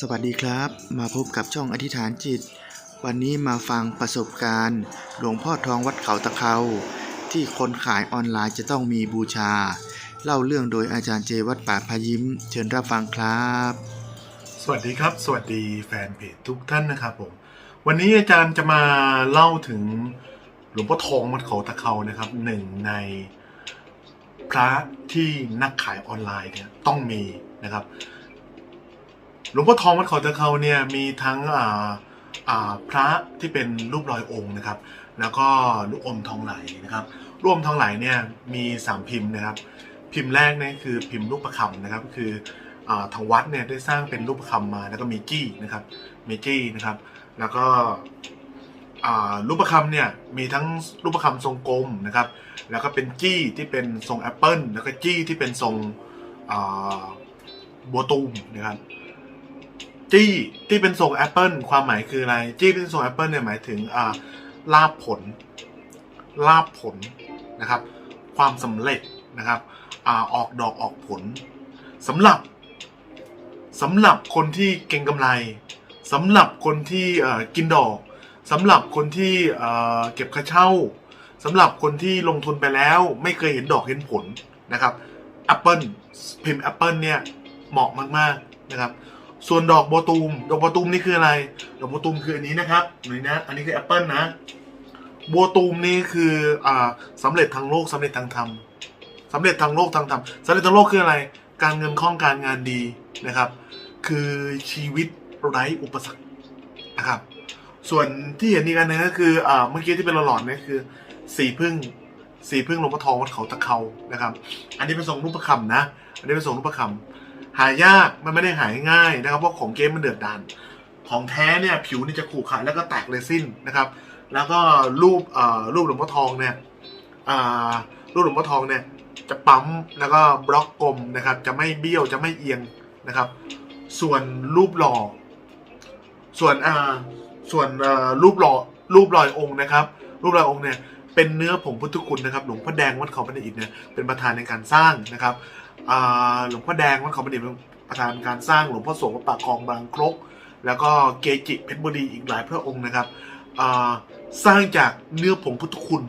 สวัสดีครับ มาพบกับช่องอธิษฐานจิต วันนี้มาฟังประสบการณ์ หลวงพ่อทองวัดเขาตะเคาที่คนขายออนไลน์จะต้องมีบูชา เล่าเรื่องโดยอาจารย์เจวัดป่าพายิ้ม เชิญรับฟังครับ สวัสดีครับ สวัสดีแฟนเพจทุกท่านนะครับผม วันนี้อาจารย์จะมาเล่าถึงหลวงพ่อทองวัดเขาตะเขานะครับหนึ่งในพระที่นักขายออนไลน์เนี่ยต้องมีนะครับ ลวงพ่อทองวัดเขาตะเขาเนี่ยมีทั้งอ่าอ่าพระที่เป็นรูปรอยองค์นะครับ แล้วก็ลูกอมทองไหลนะครับรูปอมทองไหลเนี่ยมีสามพิมพ์นะครับ พิมพ์แรกเนี่ยคือพิมพ์รูปประคำนะครับคืออ่าทางวัดเนี่ยได้สร้างเป็นรูปประคำมาแล้วก็มีจี้นะครับมีจี้นะครับ แล้วก็อ่ารูปประคำเนี่ยมีทั้งรูปประคำทรงกลมนะครับ แล้วก็เป็นจี้ที่เป็นทรงแอปเปิลแล้วก็จี้ที่เป็นทรงอ่าบัวตูมนะครับ จี้ที่เป็นทรงแอปเปิลความหมายคืออะไร จี้เป็นทรงแอปเปิลเนี่ยหมายถึงอ่าลาบผลลาบผลนะครับ ความสำเร็จนะครับอ่าออกดอกออกผลสำหรับสำหรับคนที่เก่งกำไรสำหรับคนที่เอ่อกินดอกสำหรับคนที่เอ่อเก็บค่าเช่าสำหรับคนที่ลงทุนไปแล้วไม่เคยเห็นดอกเห็นผลนะครับ Apple พิมพ์ Apple เนี่ยเหมาะมากๆนะครับ ส่วนดอกโบตูม ดอกโบตูมนี่คืออะไร ดอกโบตูมคืออันนี้นะครับนี่นะ อันนี้คือ Apple นะโบตูมนี่คืออ่าสำเร็จทางโลกสำเร็จทางธรรมสำเร็จทางโลกทางธรรมสำเร็จทางโลกคืออะไร การเงินคล่องการงานดีนะครับ คือชีวิตไร้อุปสรรคนะครับ ส่วนที่เห็นอีกอันหนึงก็คืออ่าเมื่อกี้ที่เป็นหลอดๆเนี่ยคือสีพึ่งสีพึ่งหลวงพ่อทองวัดเขาตะเขานะครับ อันนี้เป็นทรงรูปประคำนะ อันนี้เป็นทรงรูปประคำ หายากมันไม่ได้หายง่ายนะครับเพราะของเกมมันเดือดดานของแท้เนี่ยผิวนี่จะขูดขาดแล้วก็แตกเรซินนะครับ แล้วก็รูปเอ่อรูปหลวงพ่อทองเนี่ยอ่ารูปหลวงพ่อทองเนี่ยจะปั๊มแล้วก็บล็อกกลมนะครับ จะไม่เบี้ยวจะไม่เอียงนะครับ ส่วนรูปหล่อ ส่วนอ่าส่วนอ่ารูปหล่อรูปลอยองค์นะครับ รูปลอยองค์เนี่ย เป็นเนื้อผงพุทธคุณนะครับ หลวงพ่อแดงวัดเขาบัณฑิตเนี่ยเป็นประธานในการสร้างนะครับหลวงพ่อแดงวัดเขาบัณฑิตเป็นประธานการสร้างหลวงพ่อโสวัดปากคลองบางครก แล้วก็เกจิเพชรบุรีอีกหลายพระองค์นะครับสร้างจากเนื้อผงพุทธคุณ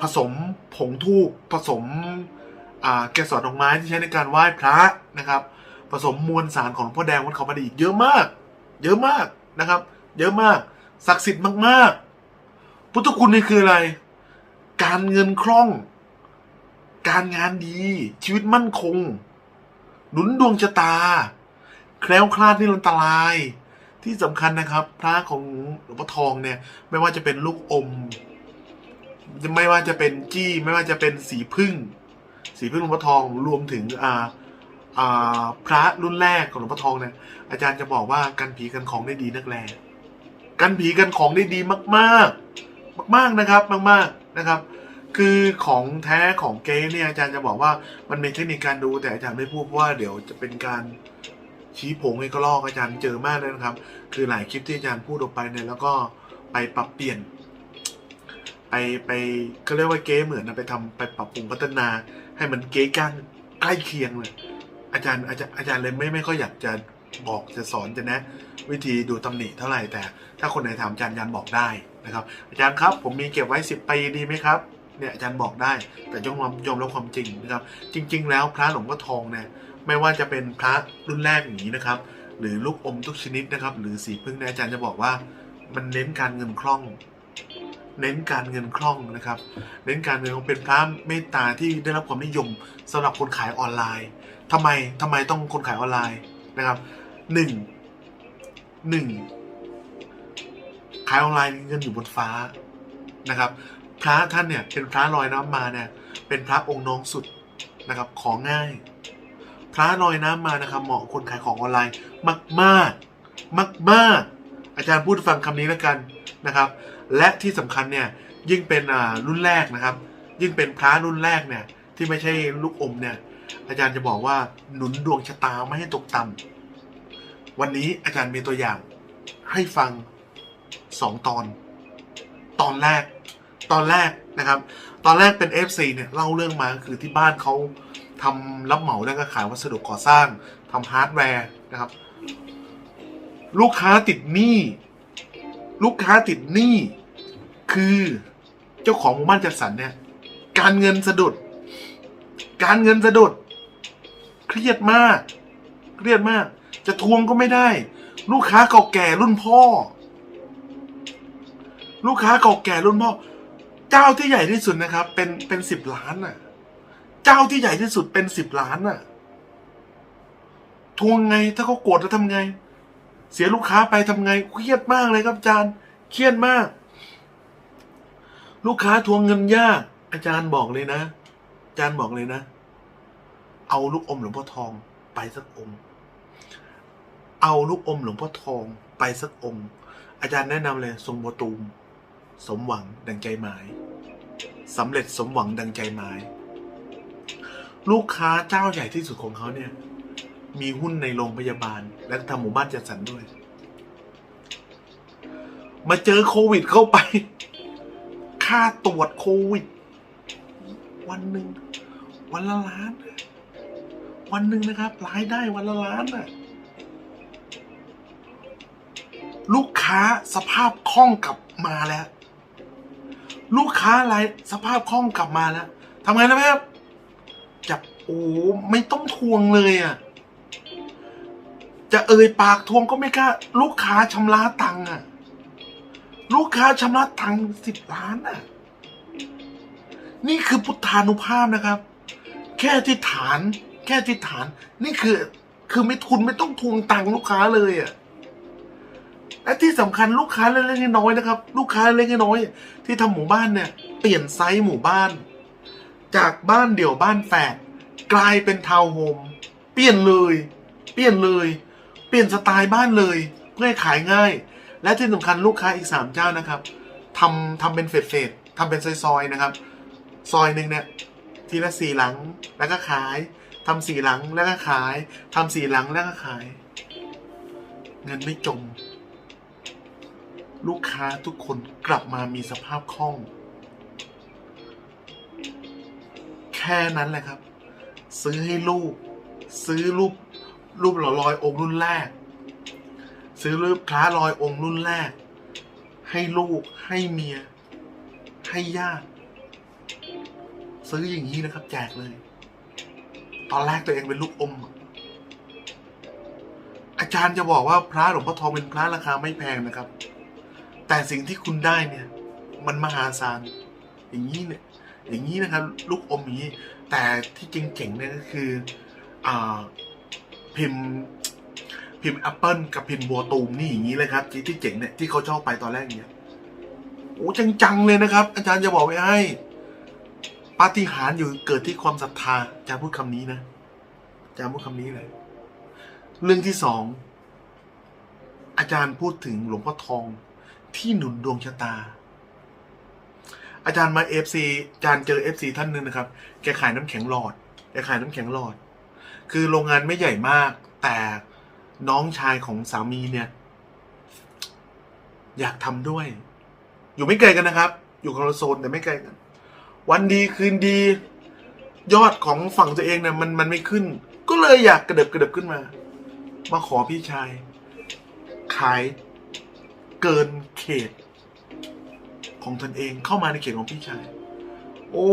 ผสมผงทูบผสมแกสรดอกไม้ที่ใช้ในการไหว้พระนะครับ ผสมมวลสารของหลวงพ่อแดงวัดเขาบัณฑิตเยอะมาก เยอะมากนะครับ เยอะมากศักดิ์สิทธิ์มากๆ พุทธคุณนี่คืออะไร การเงินคล่อง การงานดี ชีวิตมั่นคง หนุนดวงชะตา แคล้วคลาดนิรันตราย ที่สำคัญนะครับ พระของหลวงพ่อทองเนี่ย ไม่ว่าจะเป็นลูกอม ไม่ว่าจะเป็นจี้ ไม่ว่าจะเป็นสีพึ่ง สีพึ่งหลวงพ่อทองรวมถึงอ่าอ่าพระรุ่นแรกของหลวงพ่อทองเนี่ยอาจารย์จะบอกว่ากันผีกันของได้ดีนักแลกันผีกันของได้ดีมาก ๆ มากๆนะครับมากๆนะครับ คือของแท้ของเก๊เนี่ยอาจารย์จะบอกว่ามันมีเทคนิคการดูแต่อาจารย์ไม่พูดเพราะว่าเดี๋ยวจะเป็นการชี้ผงให้ก็ลอกอาจารย์เจอมากเลยนะครับ คือหลายคลิปที่อาจารย์พูดออกไปเนี่ยแล้วก็ไปปรับเปลี่ยน ไปไปเขาเรียกว่าเก๊เหมือนนะไปทำไปปรับปรุงพัฒนา ให้มันเก๊กันใกล้เคียงเลยอาจารย์อาจารย์อาจารย์เลยไม่ไม่ค่อยอยากจะ บอกจะสอนจะแนะ วิธีดูตำหนิเท่าไหร่แต่ ถ้าคนไหนถามอาจารย์ยันบอกได้นะครับ อาจารย์ครับผมมีเก็บไว้สิบปีดีไหมครับเนี่ยอาจารย์บอกได้ แต่ยอมรับยอมรับความจริงนะครับ จริง ๆ แล้วพระหลวงพ่อทองเนี่ยไม่ว่าจะเป็นพระรุ่นแรกอย่างนี้นะครับ หรือลูกอมทุกชนิดนะครับ หรือสีพึ่งเนี่ยอาจารย์จะบอกว่ามันเน้นการเงินคล่อง เน้นการเงินคล่องนะครับ เน้นการเงินของเป็นพระเมตตาที่ได้รับความนิยมสำหรับคนขายออนไลน์ทำไมทำไมต้องคนขายออนไลน์นะครับ หนึ่งหนึ่งขายออนไลน์เงินอยู่บนฟ้านะครับ พระท่านเนี่ยเป็นพระลอยน้ำมาเนี่ยเป็นพระองค์น้องสุดนะครับ ของง่าย พระลอยน้ำมานะครับ เหมาะคนขายของออนไลน์มากมากมากมากอาจารย์พูดฟังคำนี้แล้วกันนะครับ และที่สำคัญเนี่ยยิ่งเป็นรุ่นแรกนะครับ ยิ่งเป็นพระรุ่นแรกเนี่ยที่ไม่ใช่ลูกอมเนี่ยอาจารย์จะบอกว่าหนุนดวงชะตาไม่ให้ตกต่ำ วันนี้อาจารย์มีตัวอย่างให้ฟังสองตอน ตอนแรก ตอนแรกนะครับ ตอนแรกเป็น FC เนี่ยเล่าเรื่องมาคือที่บ้านเขาทำรับเหมาแล้วก็ขายวัสดุก่อสร้างทำฮาร์ดแวร์นะครับ ลูกค้าติดหนี้ลูกค้าติดหนี้คือเจ้าของหมู่บ้านจัดสรรเนี่ย การเงินสะดุด การเงินสะดุด เครียดมาก เครียดมาก จะทวงก็ไม่ได้ ลูกค้าเก่าแก่รุ่นพ่อ ลูกค้าเก่าแก่รุ่นพ่อ เจ้าที่ใหญ่ที่สุดนะครับ เป็นเป็นสิบล้านน่ะ เจ้าที่ใหญ่ที่สุดเป็นสิบล้านน่ะ ทวงไงถ้าเขาโกรธจะทำไง เสียลูกค้าไปทำไง เครียดมากเลยครับอาจารย์ เครียดมาก ลูกค้าทวงเงินยาก อาจารย์บอกเลยนะ อาจารย์บอกเลยนะ เอาลูกอมหลวงพ่อทองไปสักองค์ เอาลูกอมหลวงพ่อทองไปสักองค์ อาจารย์แนะนำเลยทรงบัวตูม สมหวังดังใจหมายสำเร็จสมหวังดังใจหมาย ลูกค้าเจ้าใหญ่ที่สุดของเขาเนี่ย มีหุ้นในโรงพยาบาล และทำหมู่บ้านจัดสรรด้วย มาเจอโควิดเข้าไป ค่าตรวจโควิด วันหนึ่ง วันละล้าน วันหนึ่งนะครับรายได้วันละล้านน่ะ ค้าสภาพคล่องกลับมาแล้ว ลูกค้ารายสภาพคล่องกลับมาแล้วทำไงนะแม่ครับจับโอ้ไม่ต้องทวงเลยอะ จะเอ่ยปากทวงก็ไม่กล้า ลูกค้าชำระตังค์อะ ลูกค้าชำระตังค์สิบล้านอะ นี่คือพุทธานุภาพนะครับ แค่ที่ฐาน แค่ที่ฐาน นี่คือ คือไม่ทุนไม่ต้องทวงตังค์ลูกค้าเลยอะ และที่สำคัญลูกค้าเล็กๆน้อยๆนะครับ ลูกค้าเล็กๆน้อยๆที่ทำหมู่บ้านเนี่ยเปลี่ยนไซส์หมู่บ้าน จากบ้านเดี่ยวบ้านแฝดกลายเป็นทาวน์โฮมเปลี่ยนเลย เปลี่ยนเลย เปลี่ยนสไตล์บ้านเลย เพื่อขายง่าย และที่สำคัญลูกค้าอีกสามเจ้านะครับทำทำเป็นเฟสเฟสทำเป็นซอยๆนะครับ ซอยหนึ่งเนี่ยทีละสี่หลังแล้วก็ขายทำสี่หลังแล้วก็ขายทำสี่หลังแล้วก็ขาย เงินไม่จม ลูกค้าทุกคนกลับมามีสภาพคล่อง แค่นั้นแหละครับ ซื้อให้ลูก ซื้อรูปรูปหล่อลอยองค์รุ่นแรก ซื้อรูปพระลอยองค์รุ่นแรก ให้ลูกให้เมีย ให้ญาติซื้ออย่างนี้นะครับ แจกเลย ตอนแรกตัวเองเป็นลูกอม อาจารย์จะบอกว่าพระหลวงพ่อทองเป็นพระราคาไม่แพงนะครับ แต่สิ่งที่คุณได้เนี่ย มันมหาศาลอย่างนี้เนี่ยอย่างนี้นะครับ ลูกอมอย่างนี้ แต่ที่จริงเจ๋งเนี่ยก็คืออ่าพิมพ์พิมพ์แอปเปิลกับพิมพ์บัวตูมนี่อย่างนี้เลยครับที่ที่เจ๋งเนี่ยที่เขาชอบไปตอนแรกเนี่ยโอ้จังๆเลยนะครับ อาจารย์จะบอกไว้ให้ปาฏิหาริย์อยู่เกิดที่ความศรัทธาอาจารย์พูดคำนี้นะอาจารย์พูดคำนี้เลยเรื่องที่สองอาจารย์พูดถึงหลวงพ่อทอง ที่หนุนดวงชะตา อาจารย์มาเอฟซีอาจารย์เจอเอฟซีท่านหนึ่งนะครับ แกขายน้ำแข็งหลอด แกขายน้ำแข็งหลอด คือโรงงานไม่ใหญ่มาก แต่น้องชายของสามีเนี่ย อยากทำด้วย อยู่ไม่ไกลกันนะครับ อยู่คอนโซนแต่ไม่ไกลกัน วันดีคืนดี ยอดของฝั่งตัวเองเนี่ยมันมันไม่ขึ้น ก็เลยอยากกระเดิบกระเดิบขึ้นมา มาขอพี่ชายขาย เกินเขต ของตนเองเข้ามาในเขตของพี่ชาย โอ้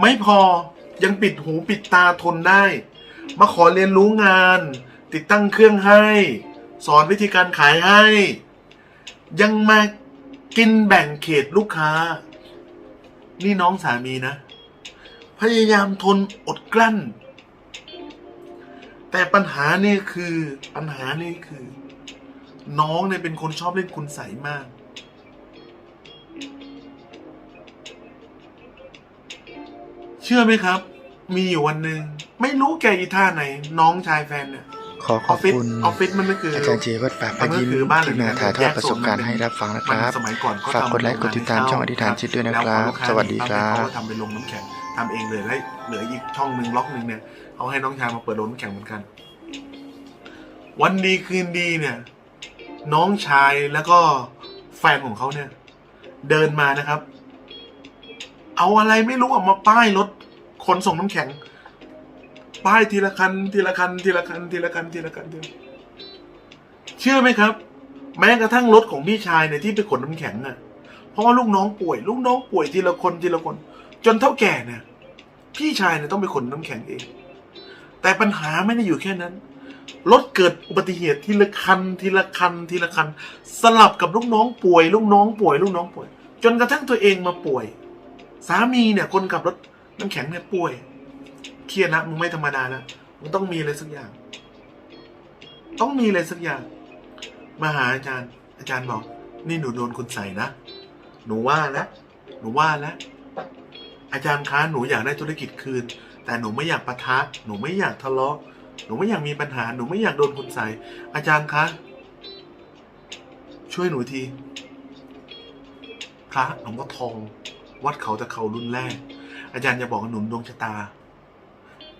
ไม่พอยังปิดหูปิดตาทนได้ มาขอเรียนรู้งาน ติดตั้งเครื่องให้ สอนวิธีการขายให้ ยังมากินแบ่งเขตลูกค้า นี่น้องสามีนะ พยายามทนอดกลั้น แต่ปัญหานี่คือปัญหานี่คือ น้องเนี่ยเป็นคนชอบเล่นคุณใสยมาก เชื่อไหมครับ มีอยู่วันหนึ่งไม่รู้แกอีท่าไหน น้องชายแฟนเนี่ยขอขอออบฟฟิศคุณออฟฟิศมันก็คืออาจารย์เจวัดปากพมันก็ยิ้มคือบ้านที่มาถ่ายทอดประสบการณ์ให้รับฟังนะครับมันสมัยก่อนเขฝากทำกดไลค์กดติดตามช่องอธิษฐานจิตด้วยนะครับแล้วพอลูกาสวัสดีครัเขาบก็ทำเป็นโรงน้ำแข็งทำเองเลยแล้วเหลืออีกช่องหนึ่งล็อกหนึ่งเนี่ย เอาให้น้องชายมาเปิดโรงน้ำแข็งเหมือนกัน วันดีคืนดีเนี่ย น้องชายแล้วก็แฟนของเขาเนี่ย เดินมานะครับ เอาอะไรไม่รู้ออกมาป้ายรถขนส่งน้ำแข็ง ป้ายทีละคันทีละคันทีละคันทีละคันทีละคันทีละคันเชื่อไหมครับ แม้กระทั่งรถของพี่ชายเนี่ยที่ไปขนน้ำแข็งอะเพราะว่าลูกน้องป่วย ลูกน้องป่วยทีละคนทีละคน จนเท่าแก่เนี่ยพี่ชายเนี่ยต้องไปขนน้ำแข็งเอง แต่ปัญหาไม่ได้อยู่แค่นั้น รถเกิดอุบัติเหตุทีละคันทีละคันทีละคัน สลับกับลูกน้องป่วยลูกน้องป่วยลูกน้องป่วย จนกระทั่งตัวเองมาป่วย สามีเนี่ยคนขับรถน้ำแข็งเนี่ยป่วย เครียดนะมึงไม่ธรรมดานะมึงต้องมีอะไรสักอย่าง ต้องมีอะไรสักอย่างมาหาอาจารย์ อาจารย์บอก นี่หนูโดนคุณใส่นะ หนูว่าแล้วหนูว่าแล้วอาจารย์คะหนูอยากได้ธุรกิจคืน แต่หนูไม่อยากปะทะ หนูไม่อยากทะเลาะ หนูไม่อยากมีปัญหา หนูไม่อยากโดนคุณใส่ อาจารย์คะ ช่วยหนูที พระหลวงพ่อทอง วัดเขาตะเขารุ่นแรก อาจารย์จะบอกหนุนดวงชะตา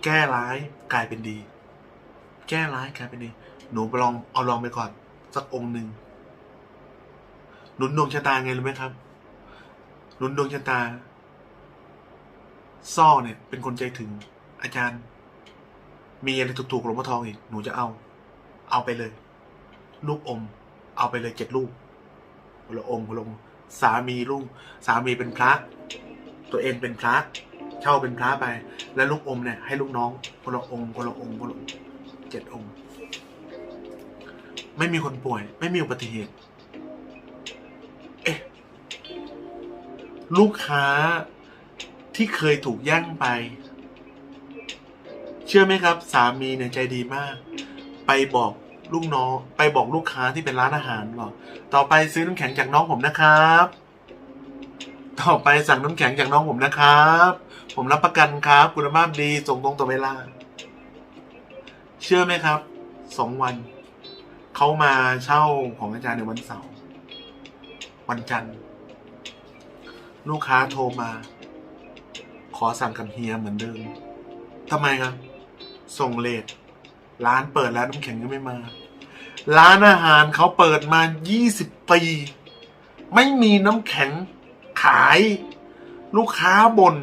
แก้ร้ายกลายเป็นดี แก้ร้ายกลายเป็นดี หนูไปลองเอาลองไปก่อน สักองค์หนึ่ง หนุนดวงชะตาไงรู้ไหมครับ หนุนดวงชะตา ซ่อเนี่ย เป็นคนใจถึง อาจารย์ มีอะไรถูกๆหลวงพ่อทองอีก หนูจะเอา เอาไปเลย ลูกอม เอาไปเลยเจ็ดลูกคนละองค์คนละองค์สามีลูกสามีเป็นพระ ตัวเองเป็นพระ เช่าเป็นพระไป แล้วลูกอมเนี่ย ให้ลูกน้องคนละองค์คนละองค์คนละองค์เจ็ดองค์ ไม่มีคนป่วย ไม่มีอุบัติเหตุ เอ๊ะ ลูกค้า ที่เคยถูกแย่งไป เชื่อไหมครับ สามีเนี่ยใจดีมาก ไปบอกลูกน้อง ไปบอกลูกค้าที่เป็นร้านอาหารบอกต่อไปซื้อน้ำแข็งจากน้องผมนะครับ ต่อไปสั่งน้ำแข็งจากน้องผมนะครับ ผมรับประกันครับ คุณภาพดีส่งตรงต่อเวลา เชื่อไหมครับสองวันเขามาเช่าของอาจารย์ในวันเสาร์วันจันทร์ลูกค้าโทรมา อสั่งกับเฮียเหมือนเดิมทำไมครับ ส่งเลทร้านเปิดแล้วน้ำแข็งยังไม่มา ร้านอาหารเขาเปิดมา 20 ปี ไม่มีน้ำแข็งขาย ลูกค้าบน่น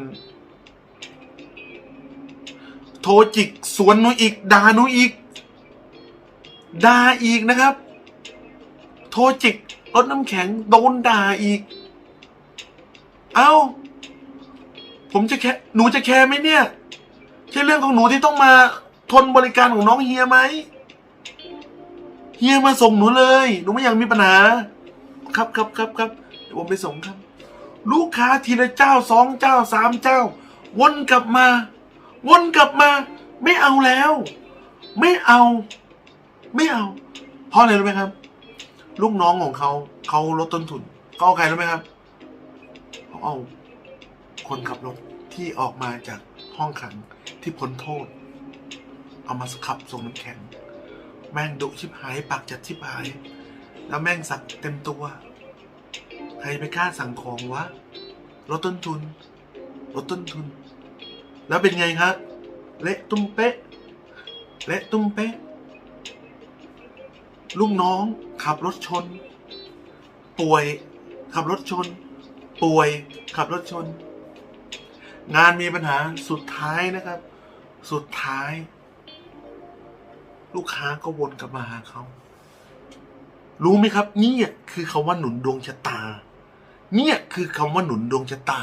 โทรจิกสวนหนูอีกด่าหนูอีกด่าอีกนะครับ โทรจิกรถน้ำแข็งโดนด่าอีก เอา้า ผมจะแค่หนูจะแคร์ไหมเนี่ย ใช่เรื่องของหนูที่ต้องมาทนบริการของน้องเฮียไหมเฮียมาส่งหนูเลย หนูไม่อยากมีปัญหา ครับครับครับครับเดี๋ยวผมไปส่งครับ ลูกค้าทีละเจ้าสองเจ้าสามเจ้า วนกลับมา วนกลับมา ไม่เอาแล้ว ไม่เอา ไม่เอา เพราะอะไรรู้ไหมครับ ลูกน้องของเขาเขาลดต้นทุนเขาเอาใครรู้ไหมครับเขาเอา คนขับรถที่ออกมาจากห้องขังที่พ้นโทษ เอามาขับส่งน้ำแข็ง แม่งดุชิบหายปากจัดชิบหาย แล้วแม่งสักเต็มตัว ใครไปกล้าสั่งของวะลดต้นทุนลดต้นทุน แล้วเป็นไงครับเละตุ้มเป๊ะเละตุ้มเป๊ะลูกน้องขับรถชน ป่วย ขับรถชน ป่วย ขับรถชน งานมีปัญหาสุดท้ายนะครับ สุดท้าย ลูกค้าก็วนกลับมาหาเขารู้ไหมครับ เนี่ยคือคำว่าหนุนดวงชะตา เนี่ยคือคำว่าหนุนดวงชะตา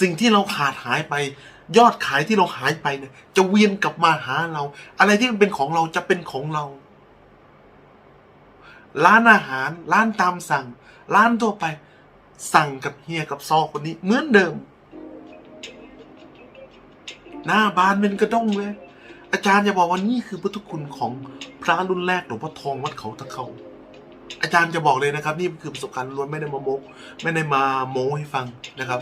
สิ่งที่เราขาดหายไป ยอดขายที่เราหายไปเนี่ย จะเวียนกลับมาหาเรา อะไรที่มันเป็นของเราจะเป็นของเรา ร้านอาหาร ร้านตามสั่ง ร้านทั่วไป สั่งกับเฮียกับซอคนนี้เหมือนเดิม หน้าบานเป็นกระด้งเลย อาจารย์จะบอกว่านี่คือพุทธคุณของพระรุ่นแรกหลวงพ่อทองวัดเขาตะเขา อาจารย์จะบอกเลยนะครับ นี่คือประสบการณ์ล้วนไม่ได้มาโมกไม่ได้มาโม้ให้ฟังนะครับ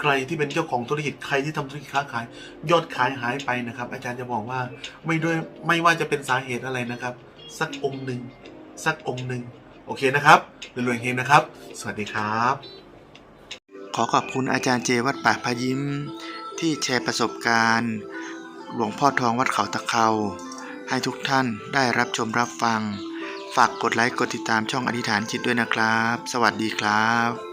ใครที่เป็นเจ้าของธุรกิจใครที่ทำธุรกิจค้าขาย ยอดขายหายไปนะครับ อาจารย์จะบอกว่าไม่ด้วยไม่ว่าจะเป็นสาเหตุอะไรนะครับ สักองค์หนึ่งสักองค์หนึ่งโอเคนะครับรวยๆเฮงนะครับ สวัสดีครับ ขอขอบคุณอาจารย์เจวัดป่าพยิ้ม ที่แชร์ประสบการณ์ หลวงพ่อทองวัดเขาตะเคาให้ทุกท่านได้รับชมรับฟัง ฝากกดไลค์กดติดตามช่องอธิษฐานจิตด้วยนะครับ สวัสดีครับ